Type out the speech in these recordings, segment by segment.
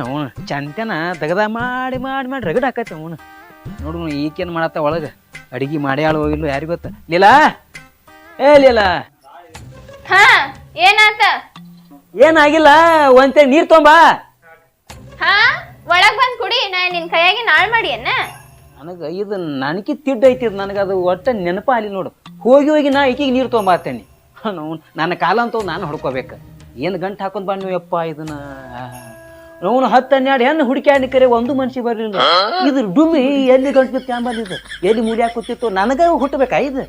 ನಾವು ಚಂತನ ದಗದ ಮಾಡಿ ಮಾಡಿ ಮಾಡಿ ರಗಡ್ ಹಾಕತ್ತೆ ಅವನು. ನೋಡು ಈಕೇನು ಮಾಡತ್ತ ಒಳಗೆ? ಅಡಿಗೆ ಮಾಡ್ಯಾಳು ಹೋಗಿಲ್ಲ ಯಾರಿಗೂ ಗೊತ್ತ? ಲೀಲಾ! ಏ ಲೀಲಾ! ಹಾ ಏನಾತ? ಏನಾಗಿಲ್ಲ ಒಂತೆ ನೀರು ತೊಂಬಾ. ಹಾ ಒಳಗ್ ಬಂದ್ ಕುಡಿ ನಾ ನಿನ್ ಕೈಯಾಗಿ ನಾಳ್ ಮಾಡಿ ಅನ್ನ. ನನಗೆ ಇದು ನನಗೆ ತಿಡ್ ಐತಿ ನನಗೆ ಅದು ಒಟ್ಟ ನೆನಪ ಅಲ್ಲಿ ನೋಡು. ಹೋಗಿ ಹೋಗಿ ನಾ ಈಕಿಗೆ ನೀರು ತೊಂಬಾತೇನಿ ನನ್ನ ಕಾಲ ಅಂತೂ ನಾನು ಹೊಡ್ಕೋಬೇಕು. ಏನು ಗಂಟು ಹಾಕೊಂಡ್ ಬಾ ನೀವು ಯಪ್ಪ ಇದನ್ನ? ಅವನು ಹತ್ತು ಹನ್ನೆರಡು ಹೆಣ್ಣು ಹುಡುಕ್ಯಾಡಿ ಕರೆ ಒಂದು ಮನುಷ್ಯ ಬರಲಿಲ್ಲ. ಇದ್ರ ಡುಮಿ ಎಲ್ಲಿ ಗಂಟು ಬಿತ್ತು ಇದು ಎಲ್ಲಿ ಮುಡಿಯಾಕ ಕೂತಿತ್ತು ನನಗೆ ಹುಟ್ಟಬೇಕಾ ಇದು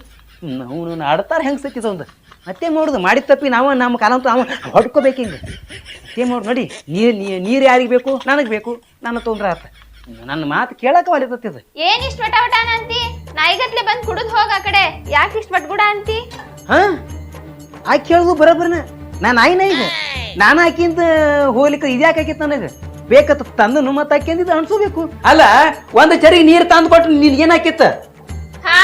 ಅವನು ಆಡ್ತಾರ ಹೆಂಗೆ ಸತ್ತಿದ ಒಂದು ಮತ್ತೆ ಮಾಡುದು? ಮಾಡಿದ ತಪ್ಪಿ ನಾವು ನಮ್ಮ ಕಾಲಂತೂ ಅವ ನಾವು ಹೊಡ್ಕೋಬೇಕು ಹಿಂಗೆ. ಮತ್ತೆ ಮಾಡು ನೋಡಿ ನೀರು ನೀರು ಯಾರಿಗೆ ಬೇಕು? ನನಗೆ ಬೇಕು. ನನ್ನ ತೊಂದ್ರೆ ಆತ. ನನ್ನ ಮಾತು ಕೇಳಕ್ಕೆ ಒಲಿತತ್ತಿದ ಏನ್ ಇಷ್ಟ ವಟ ವಟಾನ ಅಂತಿ ನಾಯಿಗತ್ಲೆ ಬಂದ್ ಕುಡಿದ್ ಹೋಗ ಆ ಕಡೆ. ಯಾಕೆ ಇಷ್ಟ ಬಟ್ಗುಡ ಅಂತಿ? ಹಾ? ಆಕೆ ಕೇಳುದು ಬರೋಬ್ಬರನ. ನಾನು ಆಯ್ನ ಈಗ ನಾನು ಆಕಿಂತ ಹೋಗ್ಲಿಕ್ಕೆ ಇದ್ಯಾಕೆ ಆಕಿತ್ತು ನನಗೆ? ಬೇಕತ್ತ ತಂದನು ಮತ್ತೆ ಆಕಿಂದಿದ್ದು ಅನ್ಸೋಬೇಕು ಅಲ್ಲ ಒಂದು ಚರಿಗೆ ನೀರು ತಂದು ಕೊಟ್ಟು ನೀನ್ ಏನ್ ಹಾಕಿತ್ತ? ಹಾ?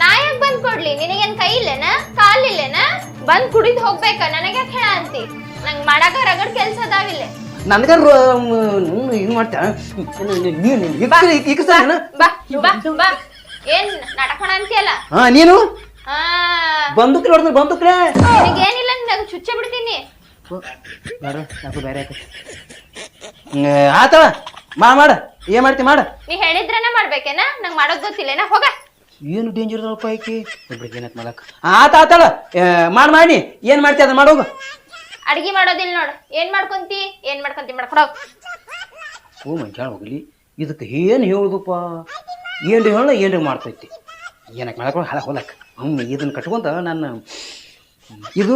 ನಾ ಯಾಕ್ ಬಂದ್ ಕೊಡ್ಲಿ? ನಿನಗೇನ್ ಕೈ ಇಲ್ಲೇನ? ಕಾಲ್ ಇಲ್ಲೇನ? ಬಂದ್ ಕುಡಿದ್ ಹೋಗ್ಬೇಕ? ನನಗೆ ಯಾಕೆ ಹೇಳ ಅಂತಿ? ನಂಗ್ ಮಾಡಾಕ ರಗಡ್ ಕೆಲ್ಸ ಅದಾವಿಲ್ಲ ನನಗ ಇದು ನೀನು ಬಾ. ಬಾ ಬಾ ಏನ್ ನಾಟಕ ಮಾಡ ಅಂತೀಯಲ್ಲ? ಹಾ ನೀನು? ಹಾ. ಬಂದೂಕ್ರೆ ಹೊಡೆದ್ರೆ ಬಂದೂಕ್ರೆ. ನಿನಗೇನಿಲ್ಲ ನಂಗೆ ಚುಚ್ಚ ಬಿಡ್ತೀನಿ. ಬೇಡ ಯಾಕೋ ಬೇರೆ ಆಯ್ತು ಆತವ ಮಾ ಮಾಡ ಏನ್ ಮಾಡ್ತಿ ಮಾಡ. ನೀ ಹೇಳಿದ್ರನ ಮಾಡ್ಬೇಕೇನ? ನಂಗ್ ಮಾಡೋದ್ ಗೊತ್ತಿಲ್ಲೇನ? ಹೋಗ. ಏನು ಡೇಂಜರ್ ಅದಪ್ಪ ಆಕಿ? ಒಬ್ರಿಗೆ ಏನಕ್ಕೆ ಮಾಡಕ್? ಆತ ಆತಳ ಮಾಡಿ ಮಾಡಿ ಏನ್ ಮಾಡ್ತಿ ಅದನ್ನ ಮಾಡೋಗು ಅಡ್ಗಿ ಮಾಡೋದಿಲ್ಲ ನೋಡ್. ಏನ್ ಮಾಡ್ಕೊಂತಿ? ಏನ್ ಮಾಡ್ಕೊಂತಿ? ಮಾಡ್ಕೊಡೋಗ್ ಓ ಮಂಜಾಳ ಹೋಗ್ಲಿ. ಇದಕ್ಕೆ ಏನು ಹೇಳುದಪ್ಪ? ಏನು ಹೇಳ ಏನು ಮಾಡ್ತೈತಿ? ಏನಕ್ಕೆ ಮಾಡಕ್ ಹಳ ಹೊಲಕ್ ಹ್ಮ್ ಇದನ್ನ ಕಟ್ಕೊಂತ ನನ್ನ ಇದು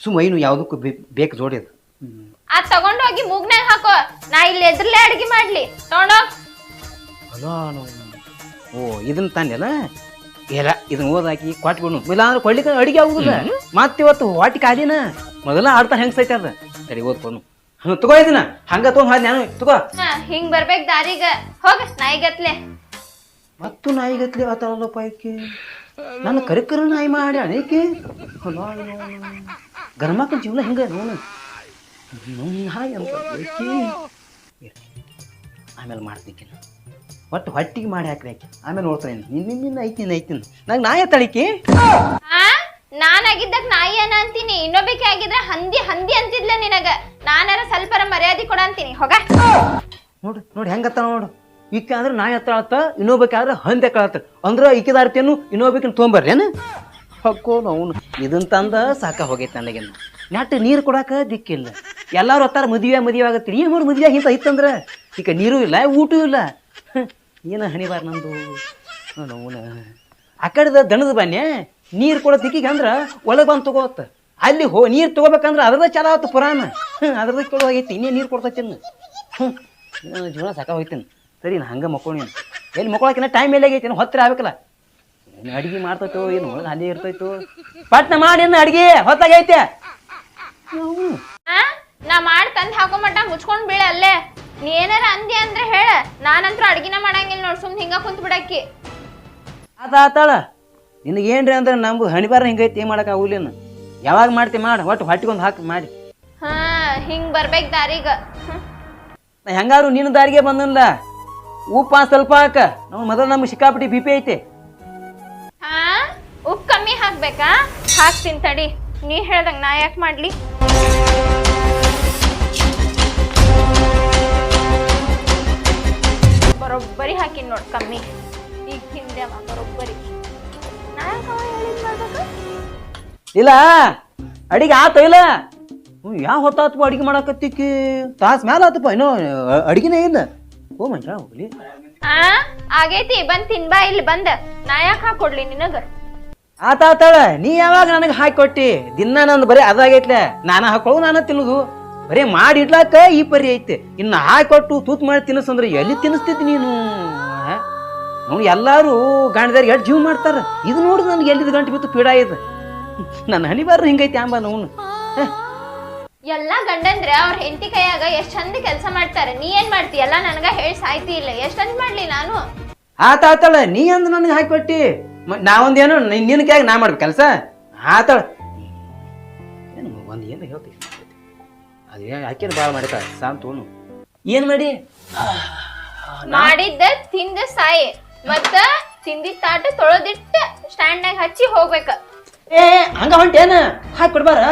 ಸುಮ್ಮ ಏನು ಯಾವುದಕ್ಕೂ ಬೇಕು ಜೋಡಿ ಅದು. ಆ ತಗೊಂಡೋಗಿ ಮೂಗ್ನಾಗ ಹಾಕೋ. ನಾ ಇಲ್ಲಿ ಎದ್ರಲ್ಲೇ ಅಡಿಗೆ ಮಾಡ್ಲಿ. ತಗೊಂಡೋಗ್ ಅಲ್ಲ ಓ ಇದನ್ನ ತಾನೆಲ್ಲ ಇಲ್ಲ ಇದನ್ನ ಓದಾಕಿ ಕೊಟ್ಬಿಡು. ಇಲ್ಲಾಂದ್ರೆ ಕೊಡ್ಲಿಕ್ಕೆ ಅಡಿಗೆ ಆಗುದಿಲ್ಲ. ಮತ್ತೆ ಇವತ್ತು ಹೊಟ್ಟಿ ಕಾದಿನ ಮೊದಲ ಆಡ್ತಾ ಹೆಂಗ್ ಸೈತ ಅದ? ಸರಿ ಓದ್ಕೊಂಡು ಹ್ಞೂ ತಗೋ ಇದನ್ನ. ಹಂಗ ತಗೊಂಡ್ ಹಾದ್ ನಾನು. ತಗೋ. ಹಾ ಹಿಂಗ್ ಬರ್ಬೇಕ್ ದಾರಿಗ. ಹೋಗ ನಾಯಿಗತ್ಲೆ. ಮತ್ತು ನಾಯಿಗತ್ಲೆ ಆತಾಳಲ್ಲಪ್ಪ ಆಕೆ ನನ್ನ ಕರಿಕರ ನಾಯಿ ಮಾಡಿ ಅನೇಕೆ ಗರ್ಮಕ್ಕನ ಜೀವನ ಹಿಂಗ? ನೋನು ನಾಯಿ ಅಂತ. ಆಮೇಲೆ ಮಾಡ್ತೀನಿ ಒಟ್ಟು ಹೊಟ್ಟಿಗೆ ಮಾಡಿ ಹಾಕ್ರಿ ಆಕೆ. ಆಮೇಲೆ ನೋಡ್ತಾನೆ ನಿನ್ನ ನಿನ್ನ ಐತಿನ ಐತಿನ ನಂಗೆ ನಾಯ ತಳಿಕಿ ನಾನಾಗಿದ್ದಾಗ ನಾಯಿ ಅನ್ನ ಅಂತೀನಿ. ಇನ್ನೊಬ್ಬಕ್ಕೆ ಆಗಿದ್ರೆ ಹಂದಿ ಹಂದಿ ಅಂತಿದ್ಲ ನಿನಗ. ನಾನಾರ ಸ್ವಲ್ಪರ ಮರ್ಯಾದೆ ಕೊಡ ಅಂತೀನಿ. ಹೋಗ. ನೋಡು ನೋಡಿ ಹೆಂಗತ್ತ ನೋಡು. ಈಕೆ ಅಂದ್ರೆ ನಾಯಿ ಇನ್ನೊಬ್ಬಾಕೆ ಆದ್ರೆ ಹಂದೆ ಕಳತ್ತ ಅಂದ್ರೆ ಈಕಿದಾರ್ತಿಯನ್ನು ಇನ್ನೊಬ್ಬಕಿನ ತೊಗೊಂಬರ್ರೇನು ಹಕ್ಕೋ ಅವನು ಇದನ್ನ ತಂದ ಸಾಕ ಹೋಗೈತೆ ನನಗೆ ನೆಟ್ಟು ನೀರು ಕೊಡಾಕ ದಿಕ್ಕಿಲ್ಲ. ಎಲ್ಲಾರು ಹತ್ತಾರ ಮದುವೆ ಮದುವೆ ಆಗತ್ತೀರಿ ಏನು ಮಾಡಿ ಮದುವೆ ಹಿಂತ ಇತ್ತಂದ್ರೆ ಈಗ ನೀರು ಇಲ್ಲ, ಊಟ ಇಲ್ಲ. ಏನ ಹಣಿಬಾರ ನಂದು? ಅವನ ಆ ಕಡೆದ ದಣದ ಬನ್ನೆ ನೀರು ಕೊಡೋ ದಿಕ್ಕಿಗೆ ಅಂದ್ರೆ ಒಳಗೆ ಬಂದು ತಗೋತ್ತ ಅಲ್ಲಿ ಹೋ, ನೀರು ತಗೋಬೇಕಂದ್ರೆ ಅದ್ರದ ಚಲ ಆತು ಪುರಾಣ. ಅದ್ರದ ಕೇಳೋ ಆಗೈತಿ, ಇನ್ನೇ ನೀರು ಕೊಡ್ತೈತಿ ಹ್ಞೂ ಜೀವನ ಸಾಕ ಹೋಯ್ತೇನೆ ಸರಿ, ನಾ ಹಂಗೆ ಮಕ್ಕೋಣಿ ಎಲ್ಲಿ ಮಕ್ಕೊಳಕಿನ ಟೈಮ್ ಎಲ್ಲ ಆಗೈತಿ ಹೊತ್ತಿರ ಆಗ್ಬೇಕಲ್ಲ. ಏನು ಅಡಿಗೆ ಮಾಡ್ತೈತೋ ಏನು ಒಳಗೆ ಅಲ್ಲಿ ಇರ್ತೈತು? ಪಟ್ನ ಮಾಡಿ ಅನ್ನ ಅಡಿಗೆ ಹೊತ್ತಾಗೈತೆ ಹಾ ನಾ ಮಾಡಿ ತಂದ್ ಹಾಕೋ ಮಟ್ಟ ಮುಚ್ಕೊಂಡ್ ಬೀಳ ಅಲ್ಲೇ. ನೀ ಏನಾರ ಅಂದಿ ಅಂದ್ರೆ ಹೇಳ. ನಾನಂತ್ರ ಅಡ್ಗಿನ ಮಾಡಂಗಿಲ್ಲ ನೋಡ್ ಸುಮ್ಮನೆ ಹಿಂಗ ಕುಂತ್ ಬಿಡಕ್ಕಿ. ಆತ ಆತಾಳ ನಿನಗೇನ್ರಿ ಅಂದ್ರೆ ನಮ್ದು ಹಣಿಬಾರ ಹಿಂಗೈತಿ ಏನು ಮಾಡಕ್ಕೆ ಆಗುಲೇನು ಯಾವಾಗ ಮಾಡ್ತಿ ಮಾಡಿ ಒಟ್ಟು ಹೊಟ್ಟಿಗೊಂದು ಹಾಕಿ ಮಾಡಿ. ಹಾ ಹಿಂಗ್ ಬರ್ಬೇಕ್ ದಾರಿಗ. ಹ್ಮ್. ನಾ ಹೆಂಗಾರು ನಿನ್ನ ದಾರಿಗೆ ಬಂದಲ್ಲ ಉಪ್ಪ ಸ್ವಲ್ಪ ಹಾಕ. ನಾವು ಮೊದಲು ನಮ್ಗೆ ಸಿಕ್ಕಾಪಟ್ಟಿ ಬಿ ಪಿ ಐತೆ. ಹಾಕ್ಬೇಕಾ ಹಾಕ್ತೀನಿ ತಡಿ. ನೀ ಹೇಳ್ದಂಗೆ ನಾ ಯಾಕೆ ಮಾಡ್ಲಿ? ಬರೋಬ್ಬರಿ ಹಾಕಿನ್ ನೋಡ್ ಕಮ್ಮಿ. ಈಗ ಹಿಂದೆ ಬರೋಬ್ಬರಿ. ನಾ ಯಾಕ್ ಹೇಳಿದ್ ಮಾಡ್ಬೇಕು ಇಲ್ಲ ಅಡಿಗೆ ಆತ ಇಲ್ಲ. ಹ್ಞೂ ಯಾವ ಹೊತ್ತಾತಪ್ಪ ಅಡಿಗೆ ಮಾಡಕತ್ತಿಕ್ಕಿ? ತಾಸ್ ಮ್ಯಾಲ ಆತಪ್ಪ ಇನ್ನೂ ಅ- ಅಡಿಗೆನೇ ಇಲ್ಲ. ಓ ಮಂಜ ಹೋಗ್ಲಿ. ಆ ಆಗೈತಿ ಬಂದ್ ತಿನ್ಬಾ ಇಲ್ಲಿ ಬಂದ. ನಾ ಯಾಕೆ ಹಾಕೊಡ್ಲಿ ನಿನಗ? ಆತ ಆತಾಳ ನೀ ಯಾವಾಗ ನನಗೆ ಹಾಕಿ ಕೊಟ್ಟಿ ದಿನ ನಂದು ಬರೀ ಅದಾಗೈತ್ಲೆ. ನಾನು ಹಾಕೊಳ್ಳು ನಾನು ತಿನ್ನುದು. ಬರೀ ಮಾಡಿ ಇಡ್ಲಾಕ ಈ ಪರಿ ಐತೆ. ಇನ್ನು ಹಾಕಿ ಕೊಟ್ಟು ತೂತ್ ಮಾಡಿ ತಿನ್ನಿಸಂದ್ರೆ ಎಲ್ಲಿ ತಿನ್ನಿಸ್ತಿದ್ದಿ ನೀನು? ಅವ್ನು ಎಲ್ಲರೂ ಗಾಂಡಿದಾರಿಗೆ ಎಷ್ಟು ಜೀವ ಮಾಡ್ತಾರ? ಇದು ನೋಡು ನನಗೆ ಎಲ್ಲಿದ್ದು ಗಂಟು ಬಿತ್ತು ಪೀಡಾ ಇದು. ನನ್ನ ಹಣಿಬಾರ ಹಿಂಗೈತಿ ಅಂಬ ಅವನು. ಎಲ್ಲಾ ಗಂಡಂದ್ರೆ ಅವ್ರ ಹೆಂಡತಿ ಕೈಯಾಗ ಎಷ್ಟ್ ಚಂದ ಕೆಲಸ ಮಾಡ್ತಾರೆ. ನೀ ಏನ್ ಮಾಡ್ತಿ? ಎಲ್ಲ ನನಗ ಹೇಳಿ ಸಾಯ್ತಿ ಇಲ್ಲ. ಎಷ್ಟಂದ್ ಚಂದ ಮಾಡ್ಲಿ ನಾನು? ಆತ ಆತಾಳ ನೀ ಅಂದ್ ನನಗೆ ಹಾಕಿಕೊಟ್ಟಿ ನಾವೊಂದೇನು ನಿನ್ನ ಕ್ಯಾಗ ನಾ ಮಾಡ್ಬೇಕು ಕೆಲಸ? ಆತಾಳ ಏನು ಒಂದು ಏನು ಹೇಳ್ತಿ. ಅದೇ ಯಾಕೇನು ಭಾಳ ಮಾಡಿತ ಸಾಂತ್ ಉಣ್ಣು ಏನು ಮಾಡಿ? ಮಾಡಿದ್ದ ತಿಂದ ಸಾಯಿ. ಮತ್ತ ತಿಂದಿದ್ ತಾಟ ತೊಳೆದಿಟ್ಟ ಸ್ಟ್ಯಾಂಡ್ನಾಗ ಹಚ್ಚಿ ಹೋಗ್ಬೇಕ. ಏ ಹಂಗ ಹೊಂಟೇನ? ಹಾಕಿ ಕೊಡ್ಬಾರ?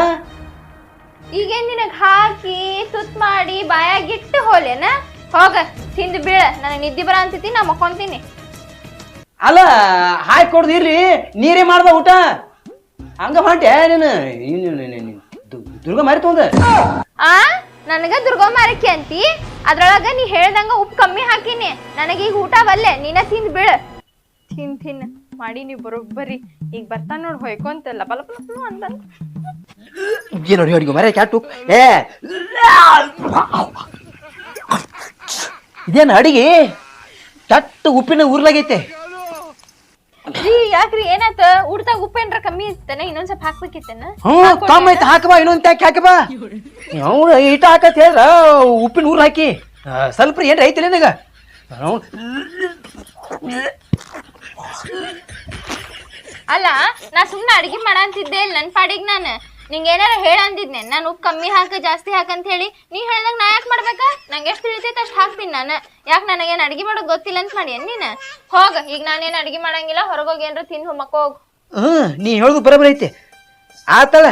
ಈಗೇನ್ ನಿನಗ್ ಹಾಕಿ ತುತ್ ಮಾಡಿ ಬಾಯಾಗಿಟ್ಟು ಹೋಲೇನ ಹೋಗ ತಿಂದು ಬೀಳ. ನನಗ್ ನಿದ್ದೆ ಬರ ಅಂತೈತಿ ನಾ ಮಕ್ಕೊಂತೀನಿ. ಅಲ್ಲ ಹಾಯ್ ಕೊಡ್ದು ಇರ್ಲಿ ನೀರೇ ಮಾಡ್ದ ಊಟ. ಹಂಗ ಹೊಂಟೆ ನೀನು? ದುರ್ಗ ಮಾರಿ ತೊಂದ ಆ ನನಗ ದುರ್ಗಮ್ಮಾರಕ್ಕೆ ಅಂತಿ. ಅದ್ರೊಳಗ ನೀ ಹೇಳ್ದಂಗ ಉಪ್ಪು ಕಮ್ಮಿ ಹಾಕಿನಿ. ನನಗೆ ಈಗ ಊಟ ಬಲ್ಲೆ ನೀನ ತಿಂದ್ ಬೀಳ. ತಿನ್ ತಿನ್. ಮಾಡಿ ನೀ ಬರೋಬ್ಬರಿ ಈಗ ಬರ್ತಾನ ನೋಡ್ ಹೊಯ್ಕೊಂತ ಬಲ ಲಪ ಲಪ ಅಂತ ಏನು ನೋಡಿ ಅಡಿಗೆ ಮರೆ ಕ್ಯಾಟು ಏ. ಇದೇನು ಅಡಿಗೆ? ಚಟ್ಟು ಉಪ್ಪಿನ ಉರ್ಲಾಗೈತೆ ರೀ ಯಾಕ್ರಿ ಏನಾತ ಊಟದಾಗ ಉಪ್ಪು ಏನ್ರ ಕಮ್ಮಿ ಇತ್ತೇನ? ಇನ್ನೊಂದ್ ಸ್ವಲ್ಪ ಹಾಕ್ಬೇಕಿತ್ತೇನ? ಹ್ಞೂ ಕಮ್ಮ ಐತೆ ಹಾಕಬಾ ಇನ್ನೊಂದು ಟ್ಯಾಕ್ ಹಾಕಬಾ. ಅವ್ನು ಈಟ ಹಾಕತ್ ಹೇಳ್ರ ಉಪ್ಪಿನ ಊರ್ ಹಾಕಿ. ಆ, ಸ್ವಲ್ಪ ಏನ್ರ ಐತಿಲ್ಲ ನಿನಗ? ಅವ್ನು ಅಲ್ಲ ನಾ ಸುಮ್ನೆ ಅಡ್ಗೆ ಮಾಡಂತಿದ್ದೆ ಇಲ್ಲಿ ನನ್ ಪಾಡಿಗ್ ನಾನು. ನಿಂಗೆ ಏನಾರ ಹೇಳ ಅಂದಿದ್ನೆ ನಾನು ಉಪ್ಪು ಕಮ್ಮಿ ಹಾಕ ಜಾಸ್ತಿ ಹಾಕಂತ ಹೇಳಿ ನೀ ಹೇಳಿದಾಗ ನಾ ಯಾಕೆ ಮಾಡ್ಬೇಕಾ? ನಂಗೆ ಎಷ್ಟು ತಿಳಿತೈತೆ ಅಷ್ಟು ಹಾಕ್ತೀನಿ ನಾನು. ಯಾಕೆ ನನಗೇನು ಅಡಿಗೆ ಮಾಡೋದು ಗೊತ್ತಿಲ್ಲ ಅಂತ ಮಾಡಿ ನೀನು? ಹೋಗ ಈಗ ನಾನೇನು ಅಡಿಗೆ ಮಾಡಂಗಿಲ್ಲ ಹೊರಗೋಗಿ ಏನಾರ ತಿಂದು ಹೋಗು. ಹ್ಞೂ ನೀ ಹೇಳೋದು ಬರೋಬ್ಬರಿ ಐತೆ. ಆತಳ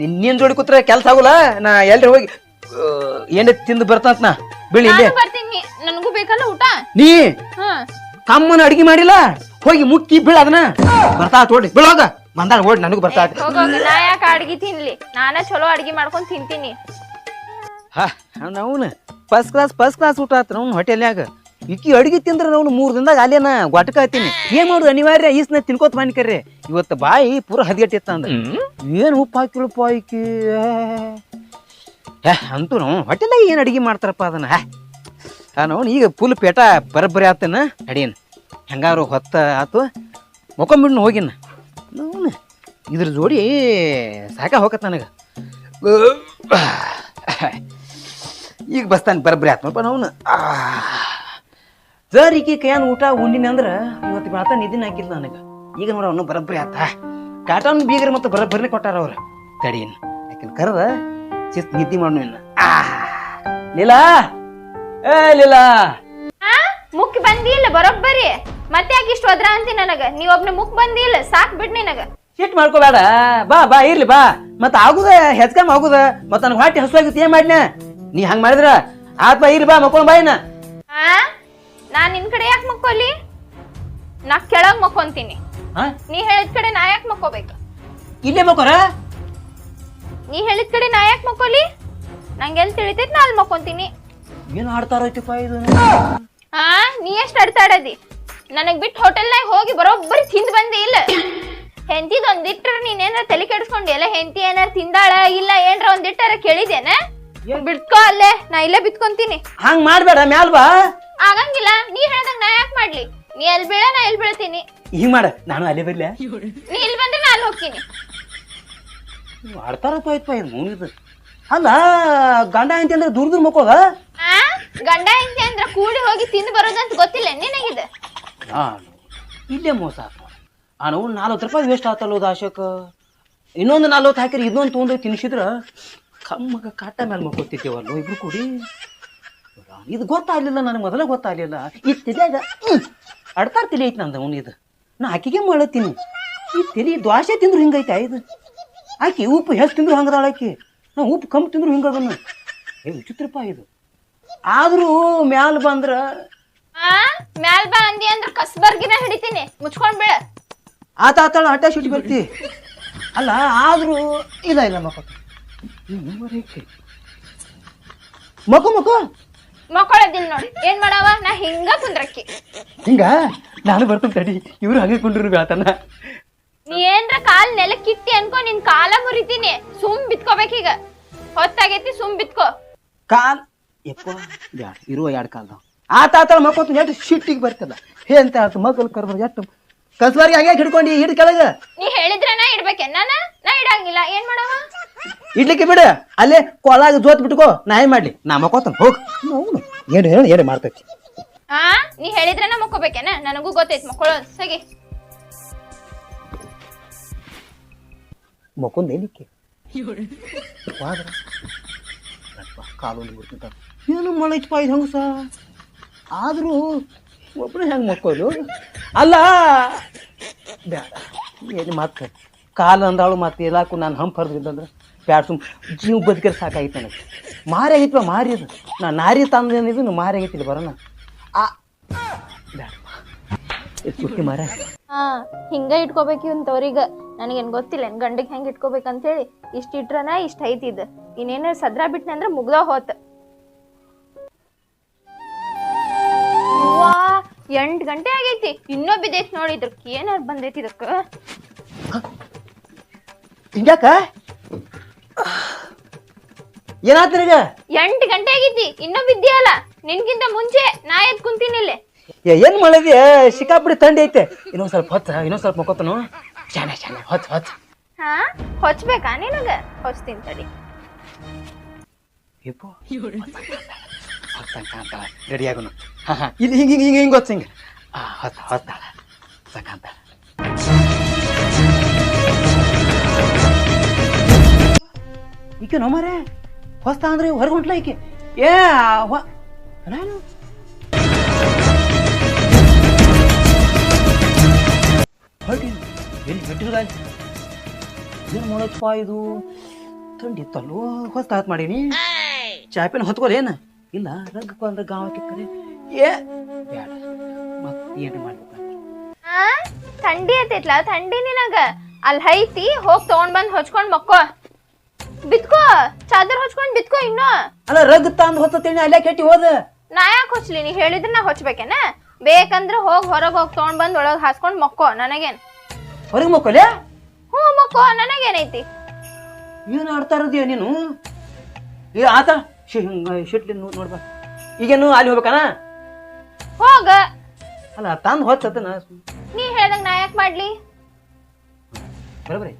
ನಿನ್ನ ಜೋಡಿ ಕೂತ್ರೆ ಕೆಲಸ ಆಗೋಲ್ಲ ನಾ ಎಲ್ರಿ ಹೋಗಿ ಏನೇ ತಿಂದು ಬರ್ತಾಂತ ನಾ. ಬೀಳಿ ಇಲ್ಲೇ. ಬರ್ತೀನಿ ನನಗೂ ಬೇಕಲ್ಲ ಊಟ? ನೀ ಹ್ಞೂ ಕಮ್ಮನ ಅಡಿಗೆ ಮಾಡಿಲ್ಲ ಹೋಗಿ ಮುಕ್ಕಿ ಬೀಳ ಅದನ್ನ. ಬರ್ತಾ ತೋಡಿ ಬೀಳೋಗ ಬಂದಾಳ ಓಡ್ ನನಗೂ ಬರ್ತಾ ನಾ ಯಾಕೆ ಅಡ್ಗಿ ತಿನ್ಲಿ? ನಾನ ಚಲೋ ಅಡ್ಗಿ ಮಾಡ್ಕೊಂಡ್ ತಿಂತೀನಿ. ಹಾ ಅವನು ಫಸ್ಟ್ ಕ್ಲಾಸ್ ಫಸ್ಟ್ ಕ್ಲಾಸ್ ಊಟ ಆತ್ರ ಅವ್ನು ಹೋಟೆಲ್ನ್ಯಾಗ. ಇಕ್ಕಿ ಅಡಿಗೆ ತಿಂದ್ರೆ ನಾವು ಮೂರು ದಿನದಾಗ ಅಲ್ಲೇನ ಗೊಟ್ಟಕ ಹತ್ತೀನಿ ಏನ್ ಮಾಡುದು ಅನಿವಾರ್ಯ? ಈಸ್ನ ತಿನ್ಕೋತ ಮಾಡ್ಕರ್ರಿ ಇವತ್ತು ಬಾಯಿ ಪೂರ ಹದಿಗೆಟ್ಟಿತ್ತ ಅಂದ ಏನು ಉಪ್ಪು ಹಾಕಿಳಪ್ಪ ಆಯ್ಕೆ ಹೇ ಅಂತೂ ನಾವು ಹೋಟೆಲ್ದಾಗ ಏನು ಅಡಿಗೆ ಮಾಡ್ತಾರಪ್ಪ ಅದನ್ನ? ಹೇ ನಾವು ಈಗ ಫುಲ್ ಪೇಟ ಬರಬ್ಬರಿ ಆತನ ಅಡಿಯನ್. ಹೆಂಗಾರು ಹೊತ್ತ ಆತು. ಮೊಕೊಂಬಿಡ್ನು ಹೋಗಿನ. ಇದ್ರ ಜೋಡಿ ಸಾಕ ಹೋಗತ್ ನನಗೆ. ಈಗ ಬಸ್ತಾನೆ ಬರಬ್ರಿ ಆತ್ಮಪ್ಪ ನಾವು ಸರ್, ಈಕಿ ಕೈಯಾನ ಊಟ ಉಂಡಿನ ಅಂದ್ರೆ ಇವತ್ತು ಮಾತ ನಿದ್ದಿನ ಹಾಕಿಲ್ಲ ನನಗೆ. ಈಗ ನೋಡ ಅವನು ಬರಬ್ರಿ ಆತ. ಕಾಟನ್ ಬೀಗರ್ ಮತ್ತು ಬರಬ್ಬರಿನೇ ಕೊಟ್ಟಾರ ಅವ್ರು. ತಡೀನ್. ಯಾಕಿನ ಕರೆದ ಚಿತ್ ನಿದ್ದೆ ಮಾಡು ಇನ್ನ. ಲೀಲಾ. ಏ, ಲೀಲಾ. ಮುಕ್ ಬಂದಿಲ್ಲ ಬರೋಬ್ಬರಿ ಮತ್ತೆ ಯಾಕೆ ಇಷ್ಟು ಒದ್ರ ಅಂತಿ ನನಗ? ನೀವ್ ಒಬ್ನ ಮುಕ್ ಬಂದಿಲ್ಲ ಸಾಕ್ ಬಿಡ್ ನಿನಗ. ಶಿಟ್ ಮಾಡ್ಕೋಬೇಡ. ಬಾ ಬಾ ಇರ್ಲಿ ಬಾ. ಮತ್ತ ಆಗುದ ಹೆಚ್ಕಮ್ ಆಗುದ ಮತ್ತ ನನಗೆ ಹೊಟ್ಟೆ ಹಸುವಾಗಿತ್ತು ಏನ್ ಮಾಡ್ನ ನೀ ಹಂಗ ಮಾಡಿದ್ರ? ಆತ್ ಬಾ ಇರ್ಲಿ ಬಾ ಮಕ್ಕೊಂಡ್ ಬಾಯಿನ. ಆ? ನಾನ್ ನಿನ್ ಕಡೆ ಯಾಕೆ ಮಕ್ಕೋಲಿ? ನಾ ಕೆಳಗ್ ಮಕ್ಕೊಂತೀನಿ. ಹಾ ನೀ ಹೇಳಿದ ಕಡೆ ನಾ ಯಾಕೆ ಮಕ್ಕೋಬೇಕು? ಇಲ್ಲೇ ಮಕ್ಕೋರ? ನೀ ಹೇಳಿದ ಕಡೆ ನಾ ಯಾಕೆ ಮಕ್ಕೋಲಿ? ನಂಗೆ ಎಲ್ಲಿ ತಿಳಿತೈತಿ ನಾ ಅಲ್ಲಿ ಮಕ್ಕೊಂತೀನಿ. ಏನ್ ಆಡ್ತಾರ ಇದು? ಆ? ನೀ ಎಷ್ಟ್ ಅಡ್ತಾಡದಿ? ನನಗ್ ಬಿಟ್ಟು ಹೋಟೆಲ್ನಾಗ ಹೋಗಿ ಬರೋಬ್ಬರಿ ತಿಂದ್ ಬಂದಿ ಇಲ್ಲ. ಹೆಂಡತಿದ್ ಒಂದಿಟ್ರ ನೀನೇನಾರ ತಲೆ ಕೆಡಿಸ್ಕೊಂಡಿ ಎಲ್ಲ ಹೆಂಡತಿ ಏನಾರ ತಿಂದಾಳ? ಇಲ್ಲ ಏನ್ರ ಒಂದಿಟ್ಟಾರ ಕೇಳಿದೇನ ಬಿಟ್ಕೋ ಅಲ್ಲೇ ನಾ ಇಲ್ಲೇ ಬಿತ್ಕೊಂತೀನಿ. ಹಂಗ್ ಮಾಡ್ಬೇಡ ಮ್ಯಾಲ್ ಬಾ. ಆಗಂಗಿಲ್ಲ ನೀ ಹೇಳ್ದಂಗ ನಾ ಯಾಕೆ ಮಾಡ್ಲಿ? ನೀ ಎಲ್ ಬೀಳ ನಾ ಎಲ್ ಬೀಳ್ತೀನಿ? ಹಿಂಗ್ ಮಾಡ ನಾನು ಅಲ್ಲೇ ಬರ್ಲೆ. ನೀ ಇಲ್ಲಿ ಬಂದ್ರೆ ನಾ ಅಲ್ಲಿ ಹೋಗ್ತೀನಿ. ಆಡ್ತಾರಪ್ಪ ಆಯ್ತಪ್ಪ ಇದು? ಮೂನಿದು ಅಲ್ಲ ಗಂಡ ಅಂತ ಅಂದ್ರೆ ದೂರ ದೂರ ಮಕ್ಕೋದ ಗಂಡ ಹೆಂಡತಿ ಅಂದ್ರೆ ಕೂಡಿ ಹೋಗಿ ತಿಂದು ಬರೋದಂತ ಗೊತ್ತಿಲ್ಲ ನಿನಗಿದೆ. ಆ, ಇಲ್ಲೇ ಮೋಸ ಆತ ನಾಲ್ವತ್ತು ರೂಪಾಯಿ ವೇಸ್ಟ್ ಆತಲ್ಲೋದು ದಾಶಕ. ಇನ್ನೊಂದು ನಲ್ವತ್ತು ಹಾಕಿರಿ ಇದೊಂದು ತೊಗೊಂಡು ತಿನ್ಸಿದ್ರ ಕಮ್ಮಗ ಕಾಟ ಮೇಲೆ ಮಕ್ಕೋತಿದ್ದೇವಲ್ಲ ಇಬ್ರು ಕೂಡಿ. ಇದು ಗೊತ್ತಾಗ್ಲಿಲ್ಲ ನನಗೆ ಮೊದಲೇ ಗೊತ್ತಾಗ್ಲಿಲ್ಲ ಈ ತಲೆಯಾಗ ಅಡ್ತಾರ ತಲೆ ಐತಿ ನಂದು ಅವ್ನು ಇದು. ನಾ ಆಕಿಗೆ ಮಾಡತ್ತೀನಿ ಈ ತಲೆ ದ್ವಾಸೆ ತಿಂದ್ರು ಹಿಂಗೈತೆ ಇದು. ಆಕಿ ಉಪ್ಪು ಹೆಚ್ಚು ತಿಂದ್ರು ಹಂಗದಾಳ ಆಕಿ. ನಾ ಉಪ್ಪು ಕಮ್ಮಿ ತಿಂದ್ರು ಹಿಂಗದನ್ನ ಏ ವಿಚಿತ್ರಪ್ಪ ಇದು. ಆದರೂ ಮ್ಯಾಲ ಬಂದ್ರ ಆ? ಮ್ಯಾಲ್ ಬಾ ಅಂದಿ ಅಂದ್ರ ಕಸ್ಬರ್ಗಿನ ಹಿಡಿತೀನಿ. ಮುಚ್ಕೊಂಡ್ ಬಿಡ. ಆತ ಆತಾಳ ಹಟ್ಟ ಶೂಟಿ ಬರ್ತಿ. ಅಲ್ಲ ಆದ್ರೂ ಇಲ್ಲ ಇಲ್ಲ ಮಕ್ಕ ಮಕು ಮಕು. ಮಕ್ಕಳದಿಲ್ ನೋಡಿ. ಏನ್ ಮಾಡವ? ನಾ ಹಿಂಗ ಕುಂದ್ರಕ್ಕಿ. ಹಿಂಗ? ನಾನು ಬರ್ತೀನಿ ತಡಿ. ಇವ್ರು ಹಾಗೆ ಕುಂಡ್ರು ಬೇತನ ನೀ ಏನ್ರ ಕಾಲ್ ನೆಲಕ್ಕಿತ್ತಿ ಅನ್ಕೊ ನಿನ್ ಕಾಲ ಮುರಿತೀನಿ. ಸುಮ್ ಬಿತ್ಕೋಬೇಕೀಗ ಹೊತ್ತಾಗೈತಿ ಸುಮ್ ಬಿತ್ಕೋ. ಕಾಲ್ ಎಪ್ಪ ಬ್ಯಾಡ ಇರುವ ಎರಡು ಕಾಲ್ದ ಆತ ಆತ ಮಕ್ಕಳು ಎಷ್ಟು ಸಿಟ್ಟಿಗೆ ಬರ್ತದ? ಹೇ ಅಂತ ಆತು ಮಕ್ಕಳು ಕರ್ಬಾರ್ದು ಎಷ್ಟು ಕಸ್ಬಾರಿಗೆ ಹಂಗೆ ಹಿಡ್ಕೊಂಡು ಹಿಡ್ ಕೆಳಗ? ನೀ ಹೇಳಿದ್ರೆ ನಾ ಇಡ್ಬೇಕೆ? ನಾನು ನಾ ಇಡಂಗಿಲ್ಲ. ಏನ್ ಮಾಡವ? ಇಡ್ಲಿಕ್ಕೆ ಬಿಡ. ಅಲ್ಲೇ ಕೊಳಾಗ ಜೋತ್ ಬಿಟ್ಕೋ ನಾ ಏನ್ ಮಾಡ್ಲಿ? ನಾ ಮಕ್ಕೋತನ ಹೋಗ್. ಅವ್ನು ಏನು ಏನು ಏನು ಮಾಡ್ತೈತಿ. ಆ ನೀ ಹೇಳಿದ್ರೆ ನಾ ಮಕ್ಕೋಬೇಕೇನ? ನನಗೂ ಗೊತ್ತೈತಿ ಮಕ್ಕಳು ಸಗಿ. ಮಕ್ಕೊಂದು ಏನಕ್ಕೆ? ಹೋದ್ರ ಕಾಲು ಬಿಡ್ತಿದ್ದ ಏನು ಮಾಡೈತಪ್ಪ ಹಂಗ ಹಂಗಸ? ಆದರೂ ಒಬ್ಬರು ಹೆಂಗೆ ಮಕ್ಕೋದು? ಅಲ್ಲ ಬೇಡ ಏನು ಮತ್ತೆ ಕಾಲು ಅಂದಾಳು ಮತ್ತೆ ಎಲ್ಲಾಕು ನಾನು ಹಂಪ್ ಹರಿದ್ರಂದ್ರೆ ಬ್ಯಾಡ ಸುಮ್ ಜೀವ ಬದುಕಿದ್ರೆ ಸಾಕಾಗಿತ್ತು ನನಗೆ. ಮಾರಿ ಆಗಿತ್ತು ಮಾರಿ ಅದು. ನಾ ನಾರಿ ತಂದೇನಿದ್ದು ಮಾರಿ ಆಗೈತಿಲ್ಲ ಬರೋಣ. ಆ ಹಾ, ಹಿಂಗ ಇಟ್ಕೋಬೇಕು ಅವ್ರಿಗ ನನಗೇನ್ ಗೊತ್ತಿಲ್ಲ, ಏನ್ ಗಂಡಿಗೆ ಹೆಂಗ್ ಇಟ್ಕೋಬೇಕಂತ ಹೇಳಿ ಇಷ್ಟ ಇಟ್ರನ ಇಷ್ಟ ಐತಿದ್ ಇನ್ನೇನ ಸದ್ರ ಬಿಟ್ನೆ ಅಂದ್ರೆ ಮುಗ್ದ ಹೋತ್. ಎಂಟ್ ಗಂಟೆ ಆಗೈತಿ. ಇನ್ನೊಬ್ಬ ಬಿದ್ದೈತಿ ನೋಡಿ ಇದ್ರಕ್ ಏನಾರ ಬಂದೈತಿ ಇದಕ್ಕ? ಹಿಂಗ್ಯಾಕ? ಏನಾತ ಎಂಟ್ ಗಂಟೆ ಆಗೈತಿ ಇನ್ನೂ ಬಿದ್ದಿಯಲ್ಲ ನಿನ್ಗಿಂತ ಮುಂಚೆ ನಾ ಎದ್ ಕುಂತೀನಿ ಇಲ್ಲಿ. ಏ, ಏನ್ ಮಾಡಿದ್ಯ? ಸಿಕ್ಕಾಪುಡಿ ತಂಡಿ ಐತೆ. ಇನ್ನೊಂದ್ ಸ್ವಲ್ಪ ಹೊತ್ತ ಇನ್ನೊಂದ್ ಸ್ವಲ್ಪ ಮಕ್ಕೋತನು. ಶಾನೆ ಶಾನೆ ಹೊತ್ ಹೊತ್ ಹಾ? ಹೊಚ್ಬೇಕಾ ನಿನಗ? ಹೊಚ್ತೀನಿ ತಡಿ. ಯಪ್ಪೋ ಕಾಂತಾಳ ರೆಡಿ ಆಗೋನು. ಹಾ ಹಾ. ಇಲ್ಲಿ ಹಿಂಗೆ ಹಿಂಗೆ ಹಿಂಗೆ ಹಿಂಗೆ ಗೊತ್ತು ಹಿಂಗೆ. ಆ ಹೊತ್ತ ಹೊತ್ತಾಳ. ಸಾಕಾಂತಾಳ ಈಕೆ ನೋ ಮಾರೇ? ಹೊಸ್ತ ಅಂದ್ರೆ ಹೊರಗೆ ಹೊಂಟ್ಲ ಈಕೆ. ಏ ಹೊ ನಾನು? ಎಲ್ಲಿ ಬಿಟ್ಟಿರ್ದ ಏನು ಮಾಡತ್ತಪ್ಪ ಇದು? ತಂಡಿತ್ತಲ್ಲೋ ಹೊಸ್ತ ಹಾತ್ ಮಾಡೀನಿ. ಚಾಪಿನ ಹೊತ್ಕೊಲೇನ ಇಲ್ಲ ರಗ್ಗಕ್ಕೂ ಅಂದ್ರೆ ಗಾವಕ್ಕೆ ಕರೆ ಏ ಮತ್ತೆ ಏನು ಮಾಡ್ಬೇಕು ಥಂಡಿ ಆತೈತ್ಲ ಥಂಡಿ ನಿನಗ. ಅಲ್ಲಿ ಐತಿ ಹೋಗ್ ತಗೊಂಡ್ ಬಂದ್ ಹೊಚ್ಕೊಂಡ್ ಮಕ್ಕೋ. ಬಿತ್ಕೋ ಚಾದರ್ ಹೊಚ್ಕೊಂಡ್ ಬಿತ್ಕೋ ಇನ್ನು. ಅಲ್ಲ ರಗ್ ತಂದು ಹೊತ್ತೀನಿ ಅಲ್ಲೇ ಕೆಟ್ಟಿ ಹೋದ? ನಾ ಯಾಕೆ ಹೊಚ್ಲಿ? ನೀ ಹೇಳಿದ್ರೆ ನಾ ಹೊಚ್ಬೇಕೇನ? ಬೇಕಂದ್ರ ಹೋಗ್ ಹೊರಗ್ ಹೋಗ್ ತಗೊಂಡ್ ಬಂದ್ ಒಳಗ್ ಹಾಸ್ಕೊಂಡ್ ಮಕ್ಕೋ ನನಗೇನ್. ಹೊರಗೆ ಮಕ್ಕಳೆ ಹ್ಞೂ ಮಕ್ಕೋ ನನಗೇನೈತಿ? ಏನು ಆಡ್ತಾ ಇರೋದಿಯ ನೀನು? ಏ ಆತ. ಶಿ ಹಿಂಗ ಶಿಟ್ಲಿ ನೋಡ್ಬಾ ಈಗೇನು ಅಲ್ಲಿ ಹೋಗ್ಬೇಕಾನ? ಹೋಗ. ಅಲ್ಲ ತಂದು ಹೊತ್ತತನ ನೀ ಹೇಳ್ದಂಗ ನಾ ಯಾಕೆ ಮಾಡ್ಲಿ? ಬರೋಬ್ರಿ.